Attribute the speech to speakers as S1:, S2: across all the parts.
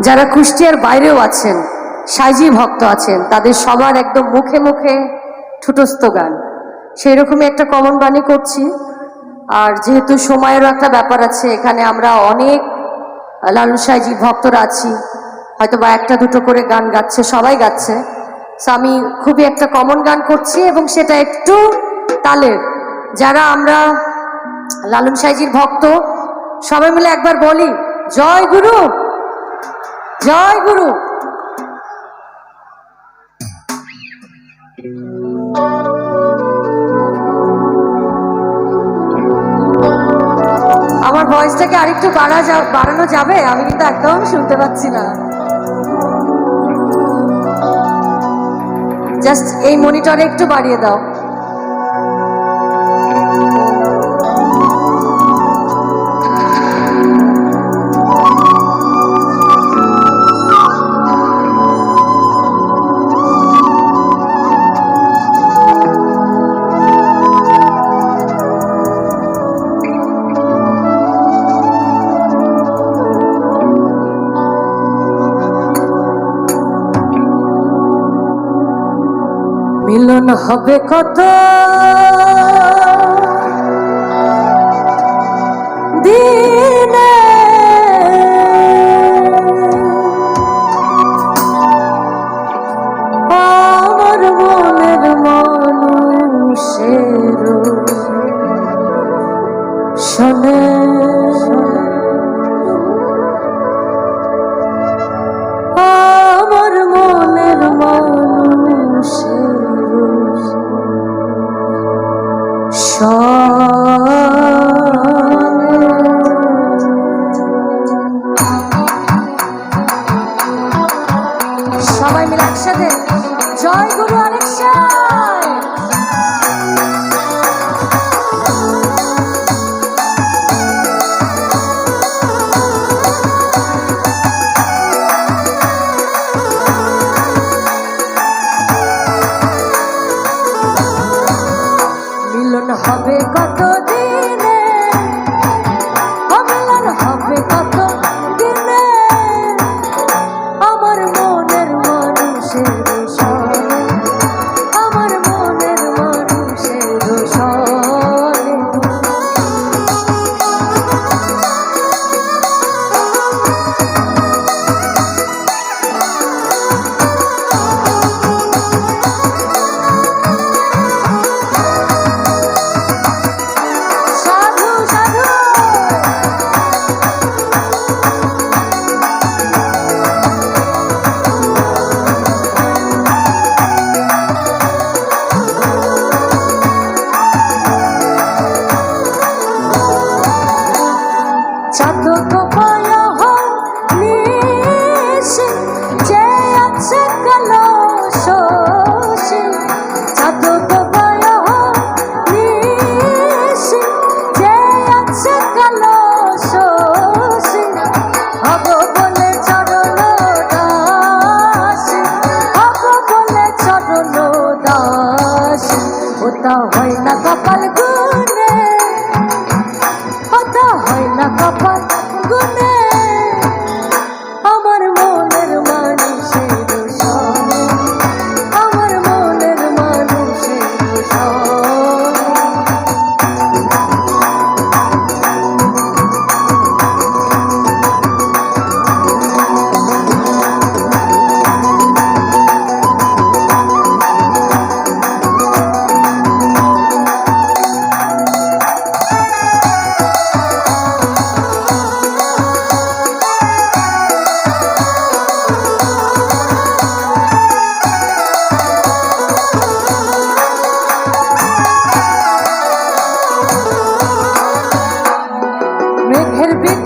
S1: যারা কুষ্টিয়ার বাইরেও আছেন, সাইজি ভক্ত আছেন, তাদের সবার একদম মুখে মুখে ঠুটস্থ গান। সেই রকমই একটা কমন বাণী করছি। আর যেহেতু সময়েরও একটা ব্যাপার আছে, এখানে আমরা অনেক লালু সাইজি ভক্তরা আছি। হয়তো বা একটা দুটো করে গান গাচ্ছে, সবাই গাচ্ছে। সো আমি খুবই একটা কমন গান করছি এবং সেটা একটু তালের। যারা আমরা লালন সাইজির ভক্ত, সবাই মিলে একবার বলি, জয় গুরু! জয় গুরু। আমার ভয়েসটাকে আরেকটু বাড়া যা, বাড়ানো যাবে? আমি কিন্তু একদম শুনতে পাচ্ছি না। জাস্ট এই মনিটরে একটু বাড়িয়ে দাও। হবে কত দিনে মনের মানুষের শোনে হবে কত হয় না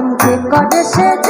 S1: Kalim ke kodeshe